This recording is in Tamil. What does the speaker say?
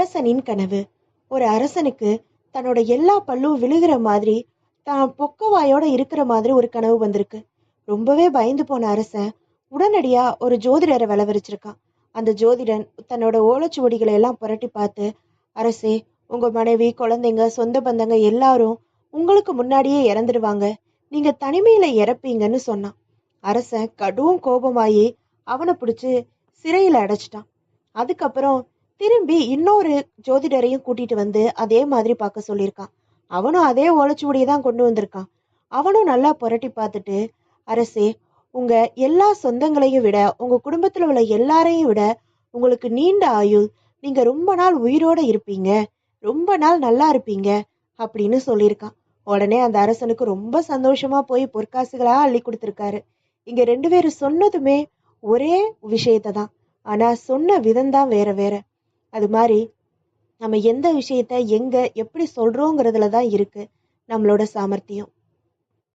அரசனின் கனவு. ஒரு அரசனுக்கு தன்னோட எல்லா பல்லும் விழுகிற மாதிரி தான் பொக்கவாயோட இருக்கிற மாதிரி ஒரு கனவு வந்திருக்கு. ரொம்பவே பயந்து போன அரசன் உடனடியா ஒரு ஜோதிடரை வளவரிச்சிருக்கான். அந்த ஜோதிடன் தன்னோட ஓலைச்சுவடிகளை எல்லாம் புரட்டி பார்த்து அரசே உங்க மனைவி குழந்தைங்க சொந்த பந்தங்க எல்லாரும் உங்களுக்கு முன்னாடியே இறந்துடுவாங்க நீங்க தனிமையில இறப்பீங்கன்னு சொன்னான். அரசன் கடும் கோபமாயி அவனை பிடிச்சு சிறையில அடைச்சிட்டான். அதுக்கப்புறம் திரும்பி இன்னொரு ஜோதிடரையும் கூட்டிட்டு வந்து அதே மாதிரி பார்க்க சொல்லியிருக்கான். அவனும் அதே ஓலைச்சுவடியை தான் கொண்டு வந்திருக்கான். அவனும் நல்லா புரட்டி பார்த்துட்டு அரசே உங்க எல்லா சொந்தங்களையும் விட உங்க குடும்பத்துல உள்ள எல்லாரையும் விட உங்களுக்கு நீண்ட ஆயுள் நீங்க ரொம்ப நாள் உயிரோட இருப்பீங்க ரொம்ப நாள் நல்லா இருப்பீங்க அப்படின்னு சொல்லியிருக்கான். உடனே அந்த அரசனுக்கு ரொம்ப சந்தோஷமா போய் பொற்காசுகளா அள்ளி கொடுத்துருக்காரு. இங்க ரெண்டு பேரும் சொன்னதுமே ஒரே விஷயத்தை தான். ஆனா சொன்ன விதம் தான் வேற வேற. அது மாதிரி நம்ம எந்த விஷயத்த எங்க எப்படி சொல்றோங்கிறதுல தான் இருக்கு நம்மளோட சாமர்த்தியம்.